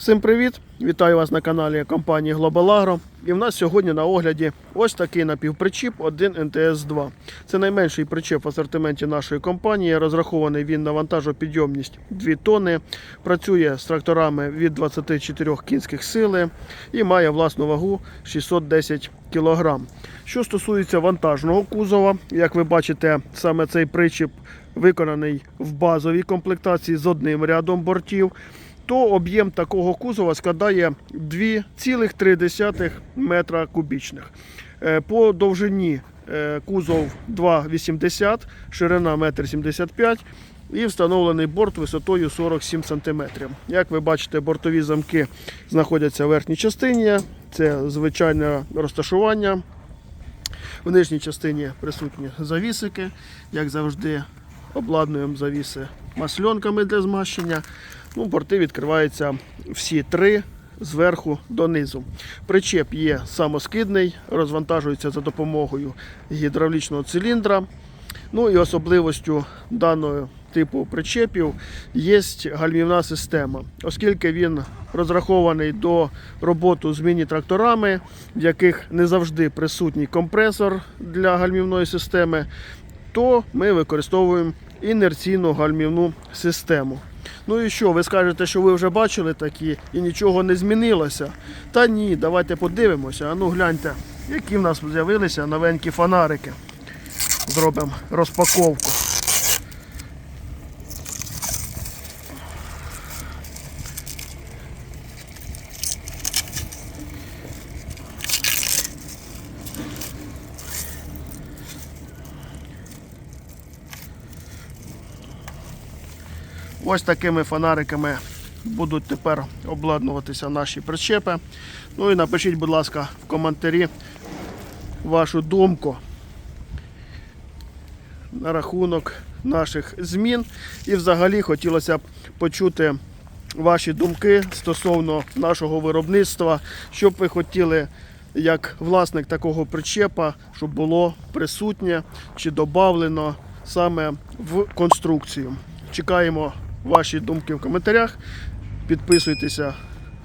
Всім привіт! Вітаю вас на каналі компанії Global Agro. І в нас сьогодні на огляді ось такий напівпричіп 1 НТС-2. Це найменший причеп в асортименті нашої компанії. Розрахований він на вантажопідйомність 2 тонни. Працює з тракторами від 24 кінських сили і має власну вагу 610 кг. Що стосується вантажного кузова, як ви бачите, саме цей причіп виконаний в базовій комплектації з одним рядом бортів то об'єм такого кузова складає 2,3 метра кубічних. Е, По довжині е, кузов 2,80, ширина 1,75 м і встановлений борт висотою 47 см. Як ви бачите, бортові замки знаходяться в верхній частині. Це звичайне розташування. В нижній частині присутні завісики, як завжди, обладнуємо завіси масльонками для змащення. Ну, борти відкриваються всі три зверху донизу. Причеп є самоскидний, розвантажується за допомогою гідравлічного циліндра. Ну і особливостю даного типу причепів є гальмівна система, оскільки він розрахований до роботи з міні-тракторами, в яких не завжди присутній компресор для гальмівної системи, то ми використовуємо інерційну гальмівну систему. Ну і що, ви скажете, що ви вже бачили такі і нічого не змінилося? Та ні, давайте подивимося. А ну гляньте, які в нас з'явилися новенькі фонарики. Зробимо розпаковку. Ось такими фонариками будуть тепер обладнуватися наші причепи. Ну і напишіть, будь ласка, в коментарі вашу думку на рахунок наших змін. І взагалі хотілося б почути ваші думки стосовно нашого виробництва, що б ви хотіли. Як власник такого причепа, щоб було присутнє чи додавлено саме в конструкцію. Чекаємо ваші думки в коментарях. Підписуйтеся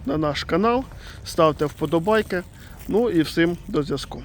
на наш канал, ставте вподобайки. Ну і всім до зв'язку.